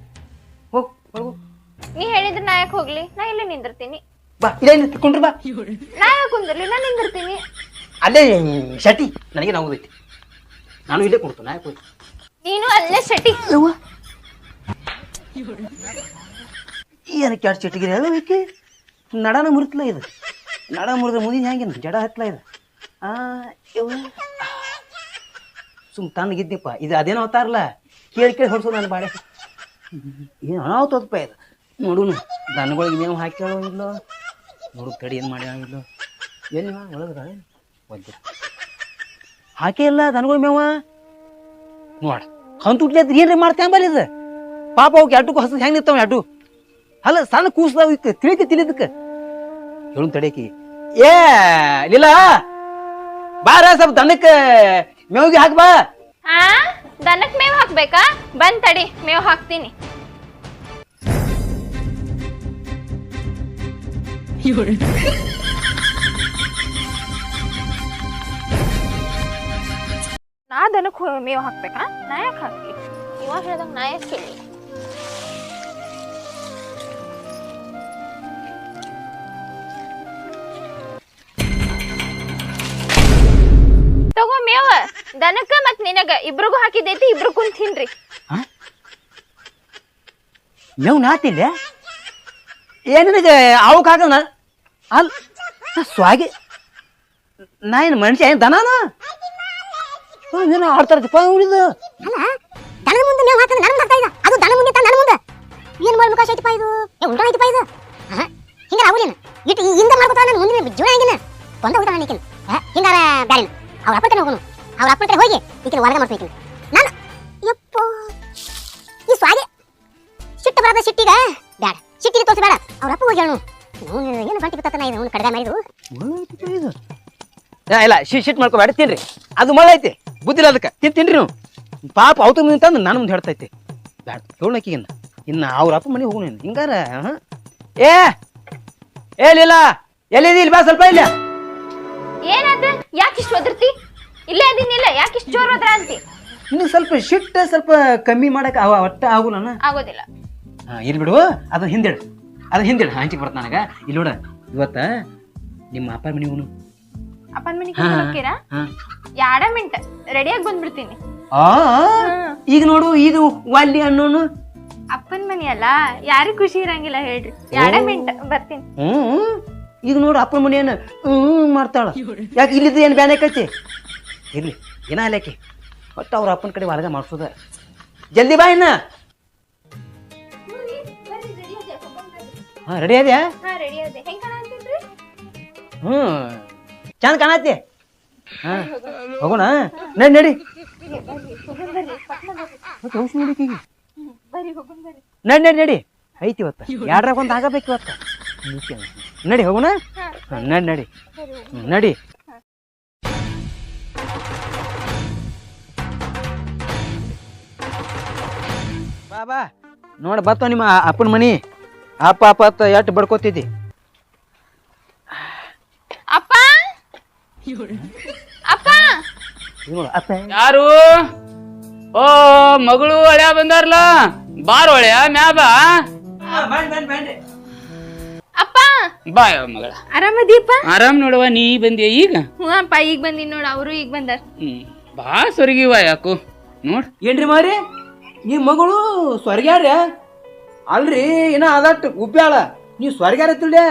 ಹೋಗ್ ಹೋಗು ನೀ ಹೇಳಿದ್ರೆ ನಾ ಯಾಕೆ ಹೋಗ್ಲಿ? ನಾ ಇಲ್ಲೇ ನಿಂದಿರ್ತೀನಿ. ಬಾ ಇಲ್ಲೇ ನಿಂತ್ಕೊಂಡ್ರಿ ಬಾ. ನಾ ಯಾಕೆ ಕುಂದಿರ್ಲಿ? ನಾ ನಿಂದಿರ್ತೀನಿ. ಅಲ್ಲೇ ಶಟಿ ನನಗೆ ನಾವುದೈತಿ ನಾನು ಇಲ್ಲೇ ಕೊಡ್ತು ನಾ ಯಾಕೆ ನೀನು ಅಲ್ಲೇ ಶಟಿ ಏನಕ್ಕೆ ಏನು ಕೆಟ್ಟ ಚಿಟ್ಟಿಗಿರಿ ಹೇಳ ಬೇಕಿ ನಡನ ಮುರಿತ್ಲ ಇದು. ನಡ ಮುರಿದ ಮುಂದಿನ ಹ್ಯಾಂಗಿನ ಜಡ ಹತ್ಲ ಇದು. ಸುಮ್ ತಣ್ಣಗಿದ್ದೀಪ್ಪ ಇದು ಅದೇನೋ ಅವತಾರಲ್ಲ? ಕೇಳಿ ಕೇಳಿ ಹೊಡ್ಸೋದು ನನ್ನ ಬಾಳೆ. ಏನು ಅನಾಹುತಪ್ಪ ಇದು. ನೋಡುನು, ದನಗಳಿಗೆ ಮೇವು ಹಾಕ್ಯಾಳೋ ಇಲ್ಲೋ? ನೋಡು, ಕಡಿ ಏನು ಇಲ್ಲೋ? ಏನು? ಒಳಗ್ರ ಒಂದು ಹಾಕೇ ಇಲ್ಲ ದನಗಳ ಮೇವ? ನೋಡ. ಹಂತ ಉಟ್ಲಿ ಅದ್ರ ಏನ್ರಿ ಮಾಡ್ತೇಂಬಲ್ಲ ಇದು? ಪಾಪ ಅವಕ್ಕೆ ಎಟ್ಟಕ್ಕೂ ಹಸು ಹೆಂಗೆ ನಿಂತಾವ ಎಟ್ಟು ಅಲ್ಲ ಸಣ್ಣ ಕೂಸ್ದಾವ ಇಕ್ಕ ತಿಳಿತಿ ತಿಳಿದಕ್ಕೆ. ಹೇಳು ತಡೇಕಿ ಏ ಲೀಲ ಬಾರ ಸ್ವಲ್ಪ ದನಕ್ಕೆ ಮೇವಿಗೆ ಹಾಕ್ ಬಾ. ಹಾ ದನಕ್ ಮೇವ್ ಹಾಕ್ಬೇಕಾ? ಬಂದ್ ತಡಿ ಮೇವ್ ಹಾಕ್ತೀನಿ. ನಾ ದನಕ್ ಹೋ- ಮೇವ್ ಹಾಕ್ಬೇಕಾ? ನಾ ಯಾಕೆ ಹಾಕ್ಲಿ? ಇವಾಗ ಹೇಳ್ದಂಗ ನಾ ಯಾಕೆ ಕೇಳಿ ಮೇವ ದನಕ್ಕ ಮತ್ ನಿನಗ ಇಬ್ರಿಗೂ ಹಾಕಿದೈತಿ ಇಬ್ರು ಕುಂತ ತಿನ್ರಿ. ಮೇವ್ ನಾತಿಲ್ಲ ಏನಿನಗೆ ಅವಕ್ ನಾ ಅಲ್ ನಾ ಸ್ವಾಗಿ ನಾ ಏನ್ ಮನುಷ್ಯ ಏನು ದನಾನ? ಏನೋ ಆಡ್ತಾರಪ್ಪ ಉಳಿದು ಅಲ್ಲ ದನದ ಮುಂದೆ ಮೇವು ಹಾಕಿದ್ರೆ ನನ್ನ ಮುಂದೆ ಆಗ್ತಾ ಅದು ದನ ಮುಂದೆ ನನ್ನ ಮುಂದೆ? ಏನು ಮಾಡಿ ಮುಖಾಶ ಐತಿಪ್ಪ ಇದು? ಏ ಉಲ್ಟಾ ಐತಿಪ್ಪ ಇದು? ಹಿಂಗಾರ ಆಗುಲಿನ ಇಟ್ಟು ಹಿಂದೆ ಮುಂದಿನ ಹೆಂಗಿನ? ಬಂದ ಹಿಂಗಾರ ಬ್ಯಾಡಿನ ಅವ್ರ ಅಪ್ಪನ ಕಡೆ ಹೋಗೋನು. ಅವ್ರ ಅಪ್ಪನ ಕಡೆ ಹೋಗಿ ಈಕಿನ ವರ್ಗ ಮಾಡ್ತೀನಿ ನಾನು ಯಪ್ಪ! ಈ ಸ್ವಾಗೆ! ಸಿಟ್ಟು ಬರದ ಸಿಟ್ಟಿಗ ಬ್ಯಾಡ. ಸಿಟ್ಟಿಗೆ ತೋರಿಸಿ ಬೇಡ ಅವ್ರ ಅಪ್ಪ ಹೋಗಿ ಹೇಳು ಏನು ಗಂಟೆ ಬಿತ್ತನ ಇದು? ಅವ್ನು ಕಡ್ದ ಮಾಡಿದ್ರು ಇಲ್ಲ, ಶಿ ಶಿಟ್ ಮಾಡ್ಕೊಬೇಡ ತಿನ್ರಿ. ಅದು ಮಳೆ ಐತಿ. ಬುದ್ಧಿಲ್ಲ ಅದಕ್ಕೆ. ತಿನ್ ತಿನ್ರಿ ನೀವು. ಪಾಪ ಅವತ್ತು ಮುಂದೆ ತಂದು ನಾನು ಮುಂದೆ ಹೇಳ್ತೈತಿ. ಬ್ಯಾಡ ಹೇಳಕ್ಕೆ ಇನ್ನು ಇನ್ನು ಅವ್ರ ಅಪ್ಪ ಮನೆಗೆ ಹೋಗು ನೀನು. ಹಿಂಗಾರ ಏ! ಏ, ಲೀಲ! ಎಲ್ಲಿದಿ ಇಲ್ಲಿ ಬಾ, ಸ್ವಲ್ಪ ಇಲ್ಲ. ಏನಾತ ಯಾಕೆ ಇಷ್ಟು ಒದರ್ತಿ? ಇಲ್ಲೇ ಅದಿನಿಲ್ಲ ಯಾಕೆ ಇಷ್ಟು ಜೋರ್ ಒದ್ರ ಅಂತಿ? ನಿನಗೆ ಸ್ವಲ್ಪ ಶಿಟ್ ಸ್ವಲ್ಪ ಕಮ್ಮಿ ಮಾಡಕ್ಕೆ ಅವ ಒಟ್ಟ ಆಗುಲ್ಲ ಆಗೋದಿಲ್ಲ. ಏನ್ ಬಿಡು. ಅದನ್ನ ಹಿಂದೇಳು ಅದನ್ನ ಹಿಂದೇಳು ಹಂಚಿಗೆ ಬರ್ತ ನನಗೆ. ಇಲ್ಲಿ ನೋಡ. ಇವತ್ತ ನಿಮ್ಮ ಅಪ್ಪ ಮನೆ ಇವನು ಅಪ್ಪನ ಮನೆಗೆ ಹೋಗ್ತೀರಾ ಯಾಡ ಮಿಂಟ್. ರೆಡಿಯಾಗಿ ಬಂದ್ಬಿಡ್ತೀನಿ. ಆ ಈಗ ನೋಡು ಇದು ವಾಲಿ ಅನ್ನೋನು. ಅಪ್ಪನ ಮನೆ ಅಲ್ಲ? ಯಾರಿಗ್ ಖುಷಿ ಇರಂಗಿಲ್ಲ ಹೇಳ್ರಿ. ಯಾಡ ಮಿಂಟ್. ಬರ್ತೀನಿ. ಹ್ಞೂ ಈಗ ನೋಡು ಅಪ್ಪನ ಮನೆ ಏನು ಮಾಡ್ತಾಳ. ಯಾಕೆ ಇಲ್ಲಿದ್ರೆ ಏನು ಬ್ಯಾನ್ ಆಕೈತಿ? ಇರ್ಲಿ ಏನ ಅಲ್ಯಾಕೆ ಒಟ್ಟು ಅವ್ರ ಅಪ್ಪನ ಕಡೆ ಹೊರಗೆ ಮಾಡಿಸೋದ. ಜಲ್ದಿ ಬಾ ಇನ್ನ. ಹಾಂ ರೆಡಿ ಅದ್ಯಾ ಹ್ಞೂ ಚಂದ ಕಾಣತ್ತೆ? ಹಾಂ, ಹೋಗೋಣ ನಡಿ ನಡಿ. ನಡಿ ನಡಿ ನಡಿ ಐತಿ ಇವತ್ತು. ಎರಡ್ರಾಗ ಒಂದು ಆಗಬೇಕು ಇವತ್ತು. ನಡಿ ಹೋಗೋಣ? ಹಾಂ ನಡಿ ನಡಿ. ನಡಿ. ಬಾ ಬಾ. ನೋಡ ಬತ್ತ ನಿಮ್ಮ ಅಪ್ಪನ ಮನಿ. ಅಪ್ಪ ಅಪ್ಪ ಅತ್ತ ಎಟ್ಟು ಬಡ್ಕೋತಿದ್ದಿ? ಅಪ್ಪ? ಅಪ್ಪ? ಅಪ್ಪ. ಯಾರು? ಓ ಮಗಳು ಹಳ್ಯಾ ಬಂದಾರಲ್ಲ ಬಾರ್ ಒಳ್ಯ ಮ್ಯಾ ಬಾ ಅಪ್ಪ! ಬಾ ಯಾವ ಮಗಳ. ಆರಾಮದೀಪ ಆರಾಮ್ ನೋಡುವ ನೀ ಬಂದಿಯ ಈಗ? ಹ್ಞೂ ಅಪ್ಪ ಈಗ ಬಂದಿ ನೋಡು ಅವರು ಈಗ ಬಂದಾರ. ಹ್ಮ್ ಬಾ ಸೊರಗಿವ ಯಾಕು. ನೋಡ್. ಏನ್ರಿ ಮಾರಿ ಈ ಮಗಳು ಸ್ವರ್ಗ್ಯಾರ ಅಲ್ರಿ ಏನ ಅದಟ್ ನೀ ನೀವು ಸ್ವರ್ಗ್ಯಾರ ತಿಳ್ದೆ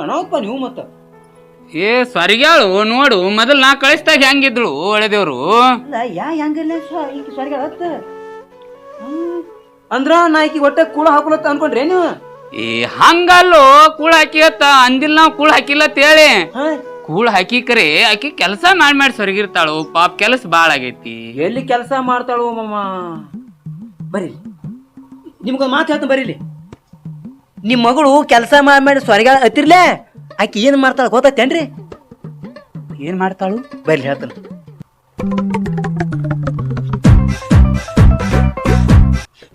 ಅಣಪ್ಪ ನೀವು ಮತ್ತ. ಏ ಸ್ವರ್ಗ್ಯಾಳು ನೋಡು ಮೊದಲ್ ನಾ ಕಳಿಸ್ದಾಗ ಹೆಂಗಿದ್ಳು ಒಳ್ಳೆದೇವ್ರು? ಅಲ್ಲ ಯಾ ಹೆಂಗಿಲ್ಲ ಈಗ ಸ್ವರ್ಗ್ಯಾಳ ಅತ್ತ. ಅಂದ್ರ ನಾ ಈಕಿ ಹೊಟ್ಟೆ ಕೂಳ ಹಾಕೊಳತ್ತ ಅನ್ಕೊಂಡ್ರೇನು? ನೀವು ಏ ಹಂಗಲ್ಲೋ ಕೂಳ್ ಹಾಕಿತ್ತ ಅಂದಿಲ್ ನಾವ್ ಕೂಳ್ ಹಾಕಿಲ್ಲ ತೇಳಿ ಹಾ? ಕೂಳ್ ಹಾಕಿ ಕರೆ ಆಕಿ ಕೆಲಸ ಮಾಡಿ ಮಾಡಿ ಸೊರಗಿರ್ತಾಳು ಪಾಪ ಕೆಲಸ ಬಾಳ ಆಗೈತಿ. ಎಲ್ಲಿ ಕೆಲಸ ಮಾಡ್ತಾಳು ಮಮ್ಮ ಬರೀ ನಿಮ್ಗೊಂದು ಮಾತು ಹೇಳ್ತ ಬರೀಲಿ ನಿಮ್ಮ ಮಗಳು ಕೆಲಸ ಮಾಡಿ ಮಾಡಿ ಸ್ವರ್ಗ ಹತ್ತಿರ್ಲೇ? ಆಕಿ ಏನು ಮಾಡ್ತಾಳೆ ಗೊತ್ತೈತೇನ್ರಿ ಏನ್ ಮಾಡ್ತಾಳು? ಬರ್ಲಿ ಹೇಳ್ತಾನೆ.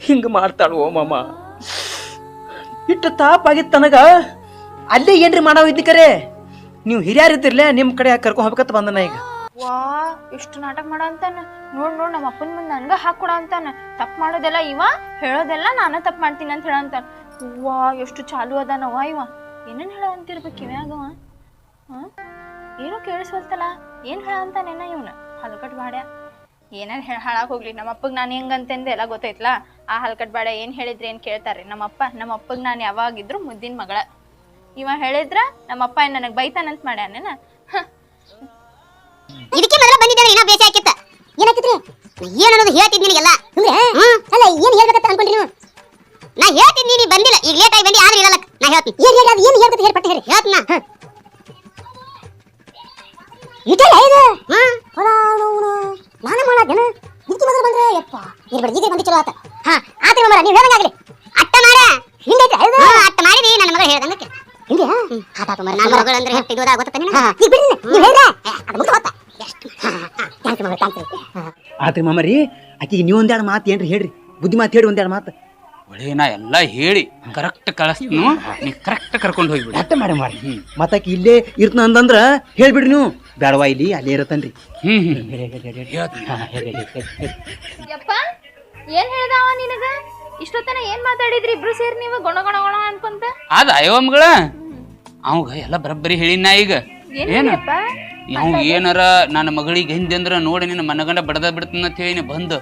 ಹಿಂಗ ಮಾಡ್ತಾಳು ಓ ಮಮ್ಮ ಇಟ್ಟು ತಾಪಾಗಿತ್ತು ನನಗ ಅಲ್ಲೇ ಏನ್ರಿ ಮಾಡಾವ ಕರೆ? ನೀವು ಹಿರಿಯಾರ ಇದ್ದಿರ್ಲೇ ನಿಮ್ಮ ಕಡೆ ಕರ್ಕೊಂಡ್ ಹೋಗ್ಬೇಕಂತ ಬಂದನ ಈಗ. ವಾ ಎಷ್ಟು ನಾಟಕ ಮಾಡ ಅಂತಾನ. ನೋಡ್ ನೋಡ್ ನಮ್ಮ ಅಪ್ಪನ ಮುಂದೆ ನನ್ಗ ಹಾಕೊಡ ಅಂತಾನ. ತಪ್ಪು ಮಾಡೋದೆಲ್ಲ ಇವ, ಹೇಳೋದೆಲ್ಲ ನಾನ ತಪ್ಪು ಮಾಡ್ತೀನಿ ಅಂತ ಹೇಳ ಅಂತಾನ ವಾ, ಎಷ್ಟು ಚಾಲು ಅದಾನವ ಇವ. ಏನೇನ್ ಹೇಳ ಅಂತಿರ್ಬೇಕು ಕಿವ್ಯಾಗವ ಏನೋ ಕೇಳಿಸ್ವಲ್ತಲ್ಲ. ಏನ್ ಹೇಳ ಅಂತಾನೇನ ಇವನ? ಹಲಕಟ್ ಬಾಡ್ಯ. ಏನೇನ್ ಹೇಳ ಹಾಳಾಗ್ ಹೋಗ್ಲಿ. ನಮ್ಮ ಅಪ್ಪಗ್ ನಾನು ಹೆಂಗಂತಂದೆ ಎಲ್ಲ ಗೊತ್ತೈತ್ಲ? ಆ ಹಲ್ಕಟ್ ಬಾಡ್ಯ ಏನ್ ಹೇಳಿದ್ರೆ ಏನ್ ಕೇಳ್ತಾರೆ? ನಮ್ಮಪ್ಪ ನಮ್ಮಪ್ಪಗ್ ನಾನು ಯಾವಾಗಿದ್ರು ಮುದ್ದಿನ ಮಗಳ. ಇವ ಹೇಳಿದ್ರ ನಮ್ಮಪ್ಪ ಏನ್ ನನಗ್ ಬೈತಾನಂತ ಮಾಡ್ಯಾನೇನ ಇದಕ್ಕೆ ಮೊದಲ ಬಂದಿದ್ದೇನೆ ಏನೋ ಬೇಸಿ ಹಾಕಿತ್ತ. ಏನಾಕಿತ್ರಿ ಏನು ಅನ್ನೋದು ಹೇಳ್ತಿದ್ ನಿನಗೆಲ್ಲ? ಅಂದ್ರೆ ಅಲ್ಲ ಏನ್ ಹೇಳ್ಬೇಕಂತ ಅನ್ಕೊಂಡ್ರಿ ನೀವು? ನಾ ಹೇಳ್ತೀನಿ ನೀನು ಬಂದಿಲ್ಲ. ಈಗ ಲೇಟ್ ಆಗಿ ಬಂದಿ ಆದ್ರೆ ಇರಲ್ಲ ನಾ ಹೇಳ್ತೀನಿ. ಏನ್ ಹೇಳಿ ಅದು ಏನು ಹೇಳ್ಬೇಕು ಹೇಳಿ ಪಟ್ಟ ಹೇಳಿ. ಹೇಳ್ತೀನಿ. ನಾ ಇಟಲ್ಲ ಇದು ನಾನು ಮಾಡಾದೇನ ಇದಕ್ಕೆ ಮೊದಲು ಬಂದ್ರೆ ಯಪ್ಪ ಇರ್ಬೇಡ ಈಗ ಬಂದು ಚಲೋ ಆತ. ಹಾ ಆತ ಮರ ನೀವು ಹೇಳಂಗಾಗ್ಲಿ ಅಟ್ಟ ಮಾಡ. ಹಿಂಗೈತೆ ಅಟ್ಟ ಮಾಡಿರಿ ನನ್ನ ಮಗಳು ಹೇಳ್ದಂಗಕ್ಕೆ. ಹಿಂಗೆ ಆತಾತ ಮರ ನನ್ನ ಮಗಳು ಅಂದ್ರೆ ಹೆಪ್ಪಿ ಇದು ಗೊತ್ತ ನಿನಗೆ? ಈಗ ಬಿಡಿ ನೀವು ಹೇಳ್ರೆ. ಅದು ಮುಗ್ದು ಹೋತ ಎಷ್ಟು? ಥ್ಯಾಂಕ್ಸ್ ಥ್ಯಾಂಕ್ ಯು ಆತ್ರಿ ಮಾಮರಿ ಆಕಿಗೆ ನೀವು ಒಂದೆರಡು ಮಾತು ಏನ್ರಿ ಹೇಳ್ರಿ? ಬುದ್ಧಿ ಮಾತು ಹೇಳಿ ಒಂದೆರಡು ಮಾತು. ಒಳ್ಳೆ ನಾ ಎಲ್ಲ ಹೇಳಿ ಕರೆಕ್ಟ್ ಕಳಿಸ್ನು ನೀ ಕರೆಕ್ಟ್ ಕರ್ಕೊಂಡು ಹೋಗ್ಬಿಡಿ. ಅಟ್ಟ ಮಾಡಿ ಮಾಡಿ ಮತ್ತೆ ಆಕಿ ಇಲ್ಲೇ ಇರ್ತನ ಹೇಳಿ ಹೇಳ್ಬಿಡ್ರಿ ನೀವು. ಬೇಡವಾ ಇಲ್ಲಿ? ಅಲ್ಲೇ ಇರತ್ತನ್ರಿ. ಯಪ್ಪ ಏನ್ ಹೇಳ್ದಾವ ನಿನಗ? ಇಷ್ಟೊತ್ತನ ಏನ್ ಮಾತಾಡಿದ್ರಿ ಇಬ್ರು ಸೇರಿ ನೀವು? ಗೊಣ ಗೊಣ ಗೊಣ ಅನ್ಕೊಂತ? ಅದ ಮಗಳ ಅವಾಗ ಎಲ್ಲ ಬರಬ್ಬರಿ ಹೇಳಿನ ಈಗ. ಏನು ಅವ್ ಏನಾರ ನನ್ನ ಮಗಳಿಗೆ ಹಿಂದೆ ಅಂದ್ರ ನೋಡಿ ನಿನ್ನ ಮನಗಂಡ ಬಡದ ಬಿಡ್ತಾನ ಅಂತ ಹೇಳಿ ಬಂದು.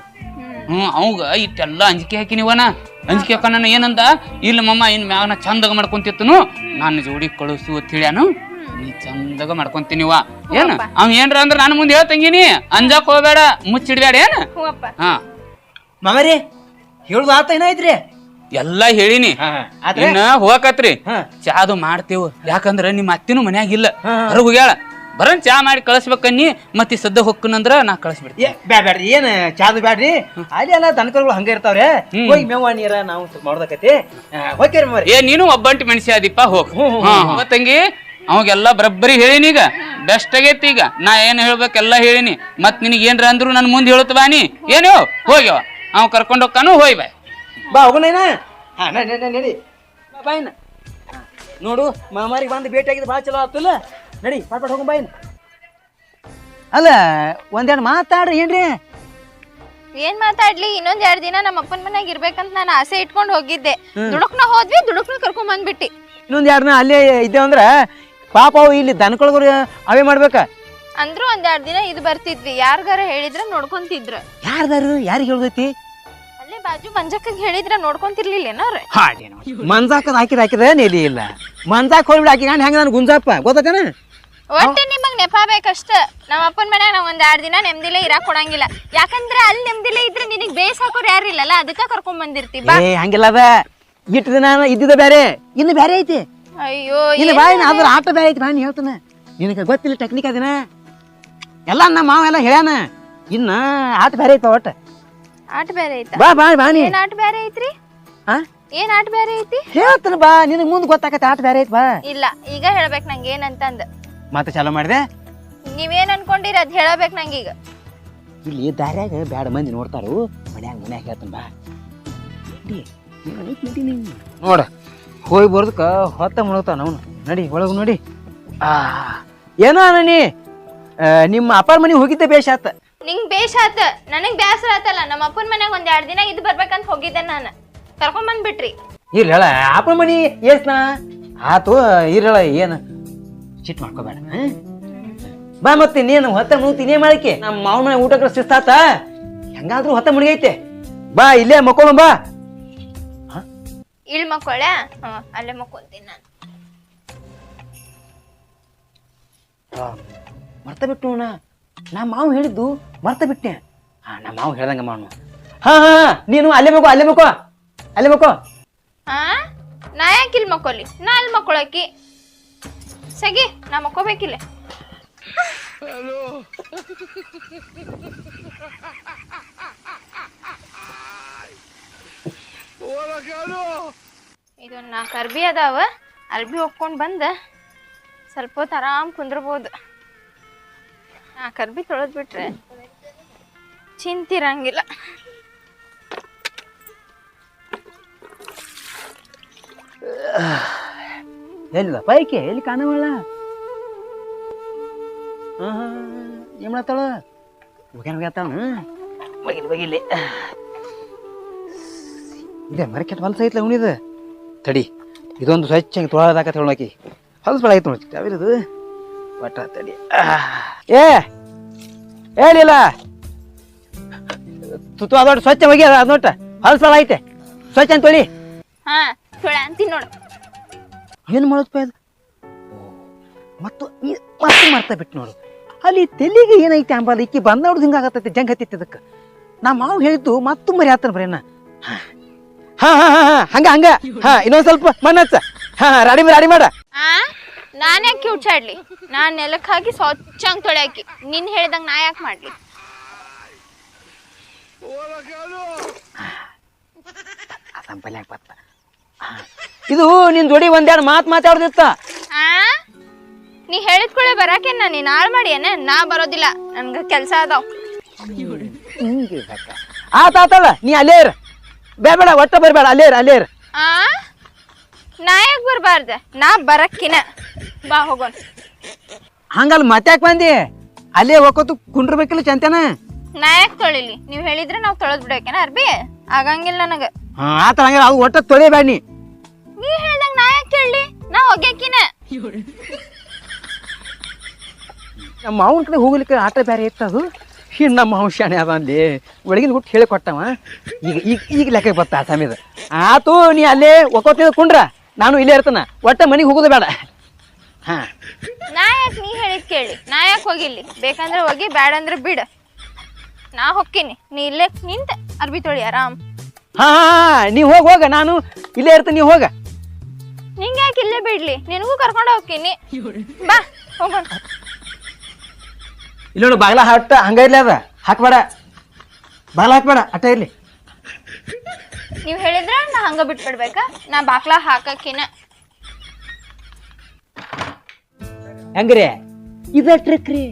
ಹ್ಮ್. ಅವಾಗ ಇಟ್ಟೆಲ್ಲ ಅಂಜಿಕೆ ಹಾಕಿನಿವನ ಅಂಜಿಕೆ ಹಾಕ ನಾನು ಏನಂದ? ಇಲ್ಲ ಮಮ್ಮ ಇನ್ ಮ್ಯಾಗ ನಾ ಚಂದಾಗ ಮಾಡ್ಕೊಂತಿತ್ತನು? ನನ್ನ ಜೋಡಿ ಕಳಿಸು ಅಂತ ಹೇಳ್ಯಾನು. ನೀ ಚಂದಾಗ ಮಾಡ್ಕೊಂತೀನಿವ ಏನ? ಅವ್ ಏನ್ರ ಅಂದ್ರ ನಾನು ಮುಂದೆ ಹೇಳ್ತಂಗಿನಿ. ಅಂಜಾಕ್ ಹೋಗ್ಬೇಡ ಮುಚ್ಚಿಡ್ಬೇಡ ಏನ? ಹ್ಞೂ ಅಪ್ಪ. ಹಾ. ಮಗರಿ ಹೇಳುದು ಆತ ಏನಾಯ್ತ್ರಿ ಎಲ್ಲಾ ಹೇಳಿನಿ. ಆದ್ರೆ ಇನ್ನ ಹೋಗಕತ್ರಿ. ಹಾ. ಚಾದು ಮಾಡ್ತೇವ. ಯಾಕಂದ್ರ ನಿಮ್ಮ ಅತ್ತಿನೂ ಮನ್ಯಾಗ ಇಲ್ಲ. ಹೊರಗ್ ಹೋಗ್ಯಾಳ. ಬರನ್ ಚಾ ಮಾಡಿ ಕಳಿಸ್ಬೇಕನ್ನಿ ಮತ್ತೆ ಸದ್ದ ಹೊಕ್ಕನಂದ್ರ ನಾ ಕಳಿಸ್ಬಿಡ್ತೀನಿ. ಏ ಬ್ಯಾಡ ಬ್ಯಾಡ್ರಿ. ಏನ್ ಚಾದು ಬ್ಯಾಡ್ರಿ? ಅಲ್ಲಿ ಎಲ್ಲ ದನಕರುಗಳು ಹಂಗ ಇರ್ತಾವ್ರೆ. ಹೋಗಿ ಮೇವ ನೀರ ನಾವು ಸ್ವಲ್ಪ ಮಾಡ್ದಕತಿ ಹೋಗ್ತೀರಿ ಮಾಮರಿ ಏ ನೀನು ಒಬ್ಬಂಟಿ ಮನುಷ್ಯ ಅದೀಪ ಹೋಗ್. ತಂಗಿ. ಅವಾಗೆಲ್ಲ ಬರಬ್ಬರಿ ಹೇಳಿನಿ ಈಗ. ಬೆಸ್ಟ್ ಆಗೈತಿ ಈಗ. ನಾ ಏನು ಹೇಳ್ಬೇಕೆಲ್ಲ ಹೇಳಿನಿ. ಮತ್ ನಿನಗೆ ಏನ್ರ ಅಂದ್ರು ನನ್ ಮುಂದೆ ಹೇಳುತ್ತ ನೀ. ಏನು ಹೋಗ್ಯವ ಅವ್ ಕರ್ಕೊಂಡು ಹೋಗ್ತಾನು ಹೋಯ್ ಬಾಯ್ ಬಾ ಹೋಗೋಣ ಹಾ ನಡಿ ನಡಿ ಬಾ, ಬಾ ಮಾಮಾರಿಗೆ ಬಂದು ಭೇಟಿ ಆಗಿದ್ದು ಭಾಳ ಚಲೋ ಆಗ್ತಲ್ಲ ನಡಿ ಪಾಟ್ ಪಾಟ್ ಹೋಗೋ ಬಾ ಇನ್ನ. ಅಲ್ಲ ಒಂದೆರಡು ಮಾತಾಡ್ರಿ ಏನ್ರಿ? ಏನ್ ಮಾತಾಡ್ಲಿ? ಇನ್ನೊಂದ್ ಎರಡ್ ದಿನ ನಮ್ಮ ಅಪ್ಪನ ಮನ್ಯಾಗ ಇರ್ಬೇಕಂತ ನಾನು ಆಸೆ ಇಟ್ಕೊಂಡು ಹೋಗಿದ್ದೆ. ದುಡುಕ್ನ ಹೋದ್ವಿ ದುಡುಕ್ನ ಕರ್ಕೊಂಡ್ ಬಂದ್ಬಿಟ್ಟಿ. ಇನ್ನೊಂದು ಯಾರನ್ನ ದಿನ ಅಲ್ಲೇ ಇದ್ದೇವೆ ಅಂದ್ರೆ ಪಾಪ ಅವು ಇಲ್ಲಿ ದನಕೊಳಗರು ಅವೇ ಮಾಡ್ಬೇಕ? ಅಂದ್ರು ಒಂದೆರಡು ದಿನ ಇದು ಬರ್ತಿದ್ವಿ. ಯಾರ್ಗಾರ ಹೇಳಿದ್ರ ನೋಡ್ಕೊಂತಿದ್ರ. ಯಾರ್ದಾರು ಯಾರಿಗೆ ಹೇಳ್ದೈತಿ? ಅಲ್ಲೇ ಬಾಜು ಮಂಜಕ್ಕಂಗ್ ಹೇಳಿದ್ರ ನೋಡ್ಕೊಂತಿರ್ಲಿಲ್ಲೇನಾರ ಮಂಜಾಕದ ಹಾಕಿದ ಹಾಕಿದ ನೆಲಿ ಇಲ್ಲ. ಮಂಜಾಕ್ ಹೋಗ್ಬಿಡ ಹಾಕಿ ಗಂಡ ಹೆಂಗ ನಾನು ಗುಂಜಪ್ಪ? ಗೊತ್ತೇನ ಒಟ್ಟೆ ನಿಮಗ್ ನೆಪ ಬೇಕಷ್ಟ. ನಮ್ಮ ಅಪ್ಪನ ಮನ್ಯಾಗ ನಾವ್ ಒಂದ್ ಎರಡ್ ದಿನ ನೆಮ್ಮದಿಲೇ ಇರಾಕ್ ಕೊಡಂಗಿಲ್ಲ. ಯಾಕಂದ್ರೆ ಅಲ್ಲಿ ನೆಮ್ಮದಿಲೇ ಇದ್ರೆ ನಿನಗ್ ಬೇಸ್ ಹಾಕೋರ್ ಯಾರಿಲ್ಲಲ್ಲ ಅದಕ್ಕ ಕರ್ಕೊಂಡ್ ಬಂದಿರ್ತಿ ಬಾ. ಏ ಹಂಗಿಲ್ಲ ಅದ. ಇಟ್ಟು ದಿನ ಇದ್ದಿದ್ದ ಬೇರೆ ಇನ್ನು ಬೇರೆ ಐತಿ. ಅಯ್ಯೋ ಏನ್ ಬಾ ಇನ್ನು ಅದ್ರ ಆಟ ಬೇರೆ ಐತಿ ಬಾ ನೀ ಹೇಳ್ತಾನೆ. ನಿನಗೆ ಗೊತ್ತಿಲ್ಲ ಟೆಕ್ನಿಕ್ ಅದಿನ? ಎಲ್ಲ ನಮ್ಮ ಮಾವ ಎಲ್ಲ ಹೇಳ್ಯಾನ. ಇನ್ನ ಆಟ ಬೇರೆ ಐತ ಒಟ್ಟ? ಆಟ ಬೇರೆ ಐತ? ಬಾ ಬಾ ಬಾ ನೀ ಏನ್ ಆಟ ಬೇರೆ ಐತ್ರಿ? ಹಾ ಏನ್ ಆಟ ಬೇರೆ ಐತಿ? ಹೇಳ್ತಾನ ಬಾ ನಿನಗೆ ಮುಂದೆ ಗೊತ್ತಾಗತ್ತೆ ಆಟ ಬೇರೆ ಐತಿ ಬಾ. ಇಲ್ಲ ಈಗ ಹೇಳ್ಬೇಕು ನಂಗೆ ಏನಂತಂದ. ಮತ್ತೆ ಚಾಲೂ ಮಾಡಿದೆ? ನೀವೇನ್ ಅನ್ಕೊಂಡಿರಿ ಅದ್ ಹೇಳಬೇಕು ನಂಗೀಗ. ಇಲ್ಲಿ ದಾರ್ಯಾಗ ಬ್ಯಾಡ ಮಂದಿ ನೋಡ್ತಾರು. ಮನ್ಯಾಗ ಮನ್ಯಾಗ ಹೇಳ್ತಾನ ಬಾ. ನಡಿ, ಹೋಗಿ ಬರ್ದಕ್ಕ ಹೊತ್ತ ಮುಳುಗ್ತಾನ ನಾವು ನಡಿ ಒಳಗು ನೋಡಿ. ಆ ಏನೋ ನೀ? ನಿಮ್ಮ ಅಪ್ಪನ ಮನೆಗೆ ಹೋಗಿದ್ದೆ ಬೇಷ ಆತ. ನಿಂಗ್ ಬೇಷ್ ಆತ? ನನಗ್ ಬೇಸರ ಆತಲ್ಲ ನಮ್ಮ ಅಪ್ಪನ ಮನ್ಯಾಗ ಒಂದ್ ಎರಡ್ ದಿನ ಇದ್ ಬರ್ಬೇಕಂತ ಹೋಗಿದ್ದೆ ನಾನು. ಕರ್ಕೊಂಡ್ ಬಂದ್ಬಿಟ್ರಿ. ಇರ್ಲಿ ಹೇಳ ಅಪ್ಪನ ಮನಿ ಏಸ್ನ ಆತು ಇರಳ ಏನು? ಚಿಟ್ ಮಾಡ್ಕೋಬೇಡ? ಬಾ ಮತ್ತೆ ನೀನು ಹೊತ್ತ ಮುಳುಗ್ತೀನಿ ಮಾಡಕ್ಕೆ? ನಮ್ಮ ಮಾವನ ಮನೆ ಊಟಕ್ಕೆ ಶಿಸ್ತಾತ? ಹೆಂಗಾದ್ರೂ ಹೊತ್ತ ಮುಳುಗೈತೆ. ಬಾ ಇಲ್ಲೇ ಮಕ್ಕೊಳ್ಳೋ ಬಾ. ಇಳ್ ಮಕ್ಕಳೆ? ಹ ಅಲ್ಲೇ ಮಕ್ಕೊಂತೀನಿ ನಾನು. ಮರ್ತ ಬಿಟ್ಟು ಅಣ್ಣ. ನಾ ಮಾವು ಹೇಳಿದ್ದು ಮರ್ತ ಬಿಟ್ಟೆ ಹಾ ನಾ ಮಾವು ಹೇಳ್ದಂಗ ಮಾವನು. ಹಾ ಹಾ ನೀನು ಅಲ್ಲೇ ಮಕ್ಕೋ ಅಲ್ಲೇ ಮಕ್ಕೋ ಅಲ್ಲೇ ಮಕ್ಕೋ. ಹಾ ನಾ ಯಾಕೆ ಇಲ್ಲಿ ಮಕ್ಕೊಲಿ? ನಾ ಅಲ್ಲಿ ಮಕ್ಕೊಳಕಿ ಸಗಿ ನಾ ಮಕ್ಕೋಬೇಕಿಲ್ಲ. ಇದೊಂದು ನಾಲ್ಕು ಅರ್ಬಿ ಅದಾವ. ಅರ್ಬಿ ಒಪ್ಕೊಂಡು ಬಂದ. ಸ್ವಲ್ಪ ಹೊತ್ತು ಆರಾಮ್ ಕುಂದ್ರಬೋದು. ನಾಲ್ಕು ಅರ್ಬಿ ತೊಳೆದ್ ಬಿಟ್ರೆ ಚಿಂತಿರಂಗಿಲ್ಲ. ಎಲ್ಲಿ ಪೈಕೆ? ಎಲ್ಲಿ ಕಾಣವಲ್ಲ ಹಾ ಹಾ ಏನ್ ಮಾಡತ್ತಾಳ ಹೋಗ್ಯಾನ ಹೋಗ್ಯಾತಾಳ ಬಗಿಲಿ ಬಗಿಲಿ ಇದೆ ಮರಕ್ಕೆ ಹೊಲಸ ಐತ್ಲ ಉಣಿದ ತಡಿ ಇದೊಂದು ಸ್ವಚ್ಛ ಹಂಗೆ ತೊಳದಾಕ ತೊಗೊಳಕಿ ಹೊಲಸ ಬೆಳ ಐತೆ ನೋಡಿ ಯಾವಿರದು ಒಟ್ಟ ತಡಿ. ಏ ಹೇಳಿಲ್ಲ ತುತ್ತು ಅದೊಟ್ಟು ಸ್ವಚ್ಛ ಹೋಗಿ ಅದ ನೋಟ ಹೊಲಸ ಐತೆ. ಸ್ವಚ್ಛ ಅಂತ ತೊಳಿ. ಹಾ ತೊಳ ಅಂತೀನಿ ನೋಡು. ಏನು ಮಾಡೋದು ಅದು ಮತ್ತು ಈ ಮತ್ತೆ ಮಾಡ್ತಾ ಬಿಟ್ಟು ನೋಡು. ಅಲ್ಲಿ ತೆಲಿಗೆ ಏನೈತೆ ಅಂಬಲ್ಲ ಈಕಿ ಬಂದವ್ರದ್ದು ಹಿಂಗಾಗತ್ತೈತೆ ಜಂಗ್ ಹತ್ತಿತ್ತು ಅದಕ್ಕೆ ನಾ ಮಾವು ಹೇಳಿದ್ದು ಮತ್ತು ಮರಿ ಆತನ ಬರೀ ಹಾ ಹಾ ಹಾ ಹಾ ಹಂಗ ಹಂಗ. ಹಾ ಇನ್ನೊಂದ್ ಸ್ವಲ್ಪ ಮಣ್ಣ್ ಹಾ ಹಾ ರಾಡಿ ರಾಡಿ ಮಾಡ. ಆ ನಾನ್ ಯಾಕೆ ಕಿವುಚಾಡ್ಲಿ ನಾನ್ ನೆಲಕ್ ಹಾಕಿ ಸ್ವಚ್ಛಂಗ್ ತೊಳ್ಯಾಕಿ ನಿನ್ ಹೇಳ್ದಂಗ್ ನಾ ಯಾಕೆ ಮಾಡ್ಲಿ? ಸಂಪಲ್ಯಾಗ ಬತ್ತ. ಹಾ. ಇದು ನಿನ್ ಜೋಡಿ ಒಂದೆರಡು ಮಾತ್ ಮಾತಾಡ್ದಿತ್ತ. ಆ ನೀ ಹೇಳಿದ ಕೂಡಲೇ ಬರಾಕೇನ? ನೀನ್ ಹಾಳ್ ಮಾಡಿ ಏನ ನಾ ಬರೋದಿಲ್ಲ. ನನ್ಗ ಕೆಲ್ಸ ಅದಾವ್. ಆತ ಆತಲ್ಲ ನೀ ಅಲ್ಲೇ ಇರ. ಬೇಡ ಬೇಡ ಒಟ್ಟ ಬರಬೇಡ. ಅಲ್ಲೇ ಇರ ಅಲ್ಲೇ ಇರ. ಆ? ನಾ ಯಾಕೆ ಬರ್ಬಾರ್ದ? ನಾ ಬರಕ್ಕಿನ. ಬಾ ಹೋಗೋಣ. ಹಂಗಲ್ಲ ಮತ್ತಾಕ್ ಬಂದಿ? ಅಲ್ಲೇ ಹೋಗೋತು ಕುಂಡ್ರಬೇಕಿಲ್ಲ ಚಂತನ? ನಾಯಕ್ ಯಾಕೆ ತೊಳಿಲಿ? ನೀವ್ ಹೇಳಿದ್ರೆ ನಾವ್ ತೊಳೆದ್ ಬಿಡಕೇನ ಅರ್ಬಿ? ಆಗಂಗಿಲ್ಲ ನನಗ. ಹಾ ಆತ ಹಂಗ ಅದು ಒಟ್ಟ ತೊಳಿಬೇಡ ನೀ. ನೀ ನಾಯಕ್ ನಾ ಯಾಕೆ ಕೇಳಲಿ ನಾ ಹೋಗ್ಯಾಕಿನ ನಮ್ಮ ಮಾವನ ಕಡೆ ಹೋಗ್ಲಿಕ್ಕೆ ಆಟ ಬೇರೆ ಇತ್ತು ಇನ್ನು ನಮ್ಮ ಹಂಶಾಣೆ ಶಾಣೆ ಅದ. ಅಲ್ಲಿ ಒಳಗಿನ ಹುಟ್ಟು ಹೇಳಿ ಕೊಟ್ಟವ. ಈಗ ಈಗ ಈಗ ಲೆಕ್ಕ ಬತ್ತ ಆ ಸಮಯದ. ಆತು ನೀ ಅಲ್ಲೇ ಒಕ್ಕೋತ ಕುಂಡ್ರ. ನಾನು ಇಲ್ಲೇ ಇರ್ತಾನ. ಒಟ್ಟ ಮನೆಗೆ ಹೋಗೋದು ಬೇಡ. ಹಾ. ನಾ ಯಾಕೆ ನೀ ಹೇಳಿದ್ ಕೇಳಿ. ನಾ ಯಾಕೆ ಹೋಗಿಲ್ಲಿ? ಬೇಕಂದ್ರೆ ಹೋಗಿ ಬೇಡ ಅಂದ್ರೆ ಬಿಡ. ನಾ ಹೊಕ್ಕಿನಿ. ನೀ ಇಲ್ಲೇ ನಿಂತ ಅರ್ಬಿ ತೊಳಿ ಆರಾಮ್. ಹಾ, ನೀ ಹೋಗ ಹೋಗ. ನಾನು ಇಲ್ಲೇ ಇರ್ತೀನಿ ನೀ ಹೋಗ. ನಿಂಗೆ ಯಾಕೆ ಇಲ್ಲೇ ಬಿಡ್ಲಿ? ನಿನಗೂ ಕರ್ಕೊಂಡು ಹೋಗ್ತೀನಿ. ಬಾ ಹೋಗೋಣ ಇಲ್ಲ ನೋಡು ಬಾಗ್ಲ ಹಟ್ಟ ಹಂಗ ಇರ್ಲಿ ಅದ. ಹಾಕ್ಬೇಡ. ಬಾಗ್ಲ ಹಾಕ್ಬೇಡ ಅಟ್ಟ ಇರ್ಲಿ. ನೀವ್ ಹೇಳಿದ್ರ ನಾ ಹಂಗ ಬಿಟ್ಬಿಡ್ಬೇಕಾ? ನಾ ಬಾಕ್ಲಾ ಹಾಕಕಿನ. ಹೆಂಗ್ರಿ? ಇದ ಟ್ರಿಕ್ ರೀ.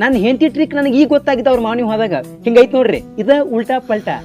ನನ್ನ ಹೆಂಡತಿ ಟ್ರಿಕ್ ನನಗೆ ಈಗ ಗೊತ್ತಾಗಿದ್ದ ಅವ್ರ ಮಾವನಿ ಹೋದಾಗ. ಹಿಂಗೈತ್ ನೋಡ್ರಿ ಇದ ಉಲ್ಟಾ ಪಲ್ಟಾ.